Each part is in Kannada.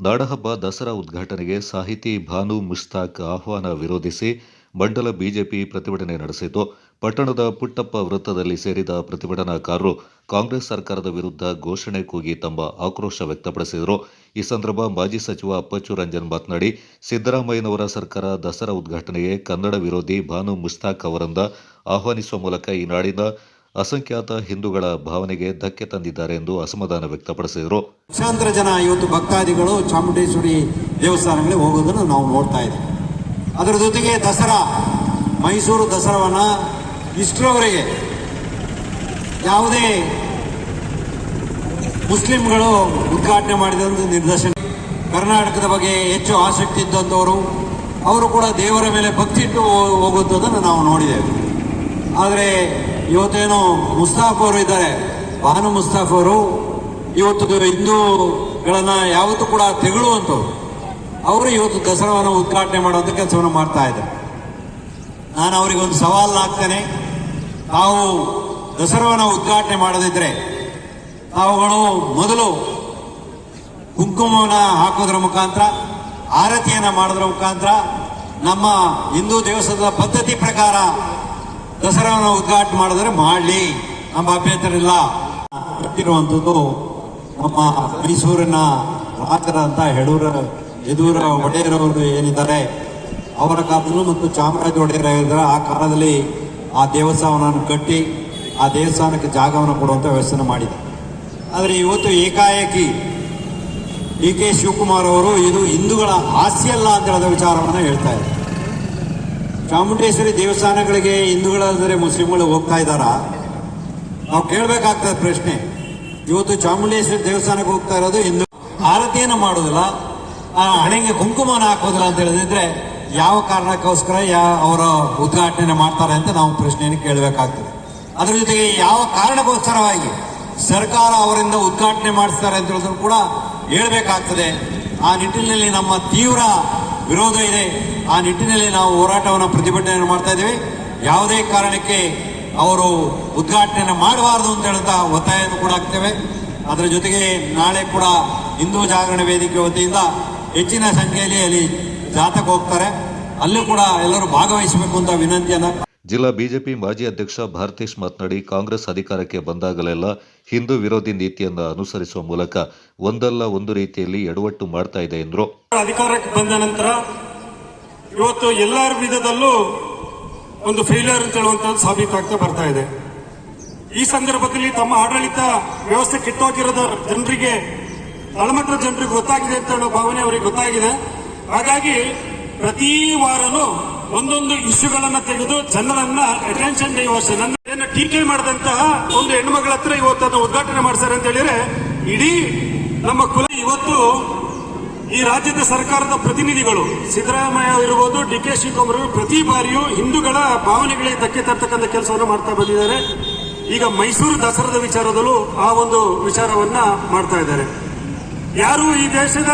ನಾಡಹಬ್ಬ ದಸರಾ ಉದ್ಘಾಟನೆಗೆ ಸಾಹಿತಿ ಭಾನು ಮುಷ್ತಾಕ್ ಆಹ್ವಾನ ವಿರೋಧಿಸಿ ಮಂಡಲ ಬಿಜೆಪಿ ಪ್ರತಿಭಟನೆ ನಡೆಸಿತು. ಪಟ್ಟಣದ ಪುಟ್ಟಪ್ಪ ವೃತ್ತದಲ್ಲಿ ಸೇರಿದ ಪ್ರತಿಭಟನಾಕಾರರು ಕಾಂಗ್ರೆಸ್ ಸರ್ಕಾರದ ವಿರುದ್ಧ ಘೋಷಣೆ ಕೂಗಿ ತಮ್ಮ ಆಕ್ರೋಶ ವ್ಯಕ್ತಪಡಿಸಿದರು. ಈ ಸಂದರ್ಭ ಮಾಜಿ ಸಚಿವ ಅಪ್ಪಚ್ಚು ರಂಜನ್ ಮಾತನಾಡಿ, ಸಿದ್ದರಾಮಯ್ಯನವರ ಸರ್ಕಾರ ದಸರಾ ಉದ್ಘಾಟನೆಗೆ ಕನ್ನಡ ವಿರೋಧಿ ಭಾನು ಮುಸ್ತಾಕ್ ಅವರಿಂದ ಆಹ್ವಾನಿಸುವ ಮೂಲಕ ಈ ನಾಡಿನ ಅಸಂಖ್ಯಾತ ಹಿಂದೂಗಳ ಭಾವನೆಗೆ ಧಕ್ಕೆ ತಂದಿದ್ದಾರೆ ಎಂದು ಅಸಮಾಧಾನ ವ್ಯಕ್ತಪಡಿಸಿದರು. ಲಕ್ಷಾಂತರ ಜನ ಇವತ್ತು ಭಕ್ತಾದಿಗಳು ಚಾಮುಂಡೇಶ್ವರಿ ದೇವಸ್ಥಾನಗಳಿಗೆ ಹೋಗುವುದನ್ನು ನಾವು ನೋಡ್ತಾ ಇದ್ದೀವಿ. ಅದರ ಜೊತೆಗೆ ದಸರಾ, ಮೈಸೂರು ದಸರಾವನ್ನ ಇಷ್ಟರವರೆಗೆ ಯಾವುದೇ ಮುಸ್ಲಿಂಗಳು ಉದ್ಘಾಟನೆ ಮಾಡಿದಂಥ ನಿರ್ದೇಶನ ಕರ್ನಾಟಕದ ಬಗ್ಗೆ ಹೆಚ್ಚು ಆಸಕ್ತಿ ಇದ್ದಂಥವರು, ಅವರು ಕೂಡ ದೇವರ ಮೇಲೆ ಭಕ್ತಿ ಇಟ್ಟು ಹೋಗುವಂಥದ್ದನ್ನು ನಾವು ನೋಡಿದ್ದೇವೆ. ಆದರೆ ಇವತ್ತೇನು ಮುಸ್ತಾಫ್ ಅವರು ಇದ್ದಾರೆ. ಬಾನು ಮುಸ್ತಾಫ್ ಅವರು ಇವತ್ತು ಹಿಂದೂಗಳನ್ನ ಯಾವತ್ತೂ ಕೂಡ ತೆಗಳುವಂಥವ್ರು ಅವರು ಇವತ್ತು ದಸರಾವನ್ನು ಉದ್ಘಾಟನೆ ಮಾಡುವಂಥ ಕೆಲಸವನ್ನು ಮಾಡ್ತಾ ಇದ್ದಾರೆ. ನಾನು ಅವರಿಗೆ ಒಂದು ಸವಾಲು ಹಾಕ್ತೇನೆ. ತಾವು ದಸರಾವನ್ನು ಉದ್ಘಾಟನೆ ಮಾಡದಿದ್ರೆ ತಾವುಗಳು ಮೊದಲು ಕುಂಕುಮವನ್ನು ಹಾಕೋದ್ರ ಮುಖಾಂತರ, ಆರತಿಯನ್ನು ಮಾಡೋದ್ರ ಮುಖಾಂತರ, ನಮ್ಮ ಹಿಂದೂ ದೇವಸ್ಥಾನದ ಪದ್ಧತಿ ಪ್ರಕಾರ ದಸರಾವನ್ನು ಉದ್ಘಾಟನೆ ಮಾಡಿದ್ರೆ ಮಾಡಲಿ. ನಮ್ಮ ಅಭ್ಯಂತರ ಇಲ್ಲ ಇರುವಂಥದ್ದು ನಮ್ಮ ಮೈಸೂರಿನ ರಾಜರಂತ ಹೆಡೂರ ಯದೂರ ಒಡೆಯರವರು ಏನಿದ್ದಾರೆ, ಅವರ ಕಾಲದಲ್ಲೂ ಮತ್ತು ಚಾಮರಾಜ ಒಡೆಯರ ಇದ್ದಾರೆ ಆ ಕಾಲದಲ್ಲಿ ಆ ದೇವಸ್ಥಾನವನ್ನು ಕಟ್ಟಿ ಆ ದೇವಸ್ಥಾನಕ್ಕೆ ಜಾಗವನ್ನು ಕೊಡುವಂಥ ವ್ಯವಸ್ಥೆ ಮಾಡಿದೆ ಆದರೆ ಇವತ್ತು ಏಕಾಏಕಿ ಡಿ ಕೆ ಶಿವಕುಮಾರ್ ಅವರು ಇದು ಹಿಂದೂಗಳ ಆಸ್ತಿ ಅಲ್ಲ ಅಂತ ಹೇಳಿದ ವಿಚಾರವನ್ನು ಹೇಳ್ತಾ ಇದ್ದಾರೆ. ಚಾಮುಂಡೇಶ್ವರಿ ದೇವಸ್ಥಾನಗಳಿಗೆ ಹಿಂದೂಗಳಾದರೆ ಮುಸ್ಲಿಂಗಳು ಹೋಗ್ತಾ ಇದ್ದಾರಾ? ನಾವು ಕೇಳಬೇಕಾಗ್ತದೆ ಪ್ರಶ್ನೆ. ಇವತ್ತು ಚಾಮುಂಡೇಶ್ವರಿ ದೇವಸ್ಥಾನಕ್ಕೆ ಹೋಗ್ತಾ ಇರೋದು ಹಿಂದೂ. ಆರತಿಯನ್ನು ಮಾಡೋದಿಲ್ಲ. ಆ, ಹಣೆಗೆ ಕುಂಕುಮನ ಹಾಕೋದಿಲ್ಲ ಅಂತ ಹೇಳಿದ್ರೆ ಯಾವ ಕಾರಣಕ್ಕೋಸ್ಕರ ಯಾ, ಅವರ ಉದ್ಘಾಟನೆ ಮಾಡ್ತಾರೆ ಅಂತ ನಾವು ಪ್ರಶ್ನೆಯನ್ನು ಕೇಳಬೇಕಾಗ್ತದೆ. ಅದರ ಜೊತೆಗೆ ಯಾವ ಕಾರಣಕ್ಕೋಸ್ಕರವಾಗಿ ಸರ್ಕಾರ ಅವರಿಂದ ಉದ್ಘಾಟನೆ ಮಾಡಿಸ್ತಾರೆ ಅಂತ ಹೇಳಿದ್ರು ಕೂಡ ಹೇಳಬೇಕಾಗ್ತದೆ. ಆ ನಿಟ್ಟಿನಲ್ಲಿ ನಮ್ಮ ತೀವ್ರ ವಿರೋಧ ಇದೆ. ಆ ನಿಟ್ಟಿನಲ್ಲಿ ನಾವು ಹೋರಾಟವನ್ನು ಪ್ರತಿಭಟನೆಯನ್ನು ಮಾಡ್ತಾ ಇದ್ದೀವಿ. ಯಾವುದೇ ಕಾರಣಕ್ಕೆ ಅವರು ಉದ್ಘಾಟನೆ ಮಾಡಬಾರದು ಅಂತ ಹೇಳ್ತಾ ಒತ್ತಾಯವನ್ನು ಕೂಡ ಆಗ್ತೇವೆ. ಅದರ ಜೊತೆಗೆ ನಾಳೆ ಕೂಡ ಹಿಂದೂ ಜಾಗರಣ ವೇದಿಕೆ ವತಿಯಿಂದ ಹೆಚ್ಚಿನ ಸಂಖ್ಯೆಯಲ್ಲಿ ಅಲ್ಲಿ ಜಾತಕ ಹೋಗ್ತಾರೆ. ಅಲ್ಲೂ ಕೂಡ ಎಲ್ಲರೂ ಭಾಗವಹಿಸಬೇಕು ಅಂತ ವಿನಂತಿಯನ್ನ ಜಿಲ್ಲಾ ಬಿಜೆಪಿ ಮಾಜಿ ಅಧ್ಯಕ್ಷ ಭಾರತೀಶ್ ಮಾತನಾಡಿ, ಕಾಂಗ್ರೆಸ್ ಅಧಿಕಾರಕ್ಕೆ ಬಂದಾಗಲೆಲ್ಲ ಹಿಂದೂ ವಿರೋಧಿ ನೀತಿಯನ್ನು ಅನುಸರಿಸುವ ಮೂಲಕ ಒಂದಲ್ಲ ಒಂದು ರೀತಿಯಲ್ಲಿ ಎಡವಟ್ಟು ಮಾಡ್ತಾ ಇದೆ ಎಂದರು. ಅಧಿಕಾರಕ್ಕೆ ಬಂದ ನಂತರ ಇವತ್ತು ಎಲ್ಲರ ವಿಧದಲ್ಲೂ ಒಂದು ಫೇಲಿಯರ್ ಅಂತ ಹೇಳುವಂತದ್ದು ಸಾಬೀತಾಗ್ತಾ ಬರ್ತಾ ಇದೆ. ಈ ಸಂದರ್ಭದಲ್ಲಿ ತಮ್ಮ ಆಡಳಿತ ವ್ಯವಸ್ಥೆ ಕಿತ್ತೋಗಿರೋದ ಜನರಿಗೆ ತಳಮಟ್ಟದ ಜನರಿಗೆ ಗೊತ್ತಾಗಿದೆ ಅಂತ ಹೇಳೋ ಭಾವನೆ ಅವರಿಗೆ ಗೊತ್ತಾಗಿದೆ. ಹಾಗಾಗಿ ಪ್ರತಿ ವಾರನೂ ಒಂದೊಂದು ಇಶ್ಯೂಗಳನ್ನ ತೆಗೆದು ಜನರನ್ನ ಅಟೆನ್ಷನ್ ಡೈವರ್ಷನ್ ಅನ್ನ ಟೀಕೆ ಮಾಡಿದಂತಹ ಒಂದು ಹೆಣ್ಮಗಳ ಹತ್ರ ಇವತ್ತು ಅದನ್ನು ಉದ್ಘಾಟನೆ ಮಾಡ್ತಾರೆ ಅಂತ ಹೇಳಿದ್ರೆ, ಇಡೀ ನಮ್ಮ ಕುಲ ಇವತ್ತು ಈ ರಾಜ್ಯದ ಸರ್ಕಾರದ ಪ್ರತಿನಿಧಿಗಳು, ಸಿದ್ದರಾಮಯ್ಯ ಇರ್ಬೋದು ಡಿ ಕೆ ಶಿವಕುಮಾರ್ ಪ್ರತಿ ಬಾರಿಯೂ ಹಿಂದೂಗಳ ಭಾವನೆಗಳಿಗೆ ಧಕ್ಕೆ ತರ್ತಕ್ಕಂಥ ಕೆಲಸವನ್ನು ಮಾಡ್ತಾ ಬಂದಿದ್ದಾರೆ. ಈಗ ಮೈಸೂರು ದಸರಾದ ವಿಚಾರದಲ್ಲೂ ಆ ಒಂದು ವಿಚಾರವನ್ನ ಮಾಡ್ತಾ ಇದ್ದಾರೆ. ಯಾರು ಈ ದೇಶದ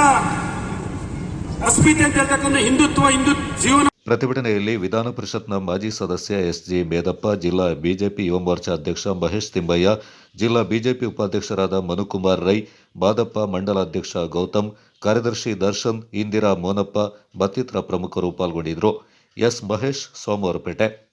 ಅಸ್ಮಿತೆ ಅಂತ ಹೇಳ್ತಕ್ಕಂಥ ಹಿಂದುತ್ವ, ಹಿಂದೂ ಜೀವನ ಪ್ರತಿಭಟನೆಯಲ್ಲಿ ವಿಧಾನ ಪರಿಷತ್ನ ಮಾಜಿ ಸದಸ್ಯ ಎಸ್ಜಿ ಮೇದಪ್ಪ ಜಿಲ್ಲಾ ಬಿಜೆಪಿ ಯುವ ಮೋರ್ಚಾ ಅಧ್ಯಕ್ಷ ಮಹೇಶ್ ತಿಂಬಯ್ಯ, ಜಿಲ್ಲಾ ಬಿಜೆಪಿ ಉಪಾಧ್ಯಕ್ಷರಾದ ಮನುಕುಮಾರ್ ರೈ ಮಾದಪ್ಪ ಮಂಡಲಾಧ್ಯಕ್ಷ ಗೌತಮ್, ಕಾರ್ಯದರ್ಶಿ ದರ್ಶನ್, ಇಂದಿರಾ ಮೋನಪ್ಪ, ಮತ್ತಿತರ ಪ್ರಮುಖರು ಪಾಲ್ಗೊಂಡಿದ್ದರು. ಎಸ್ ಮಹೇಶ್, ಸೋಮವಾರಪೇಟೆ.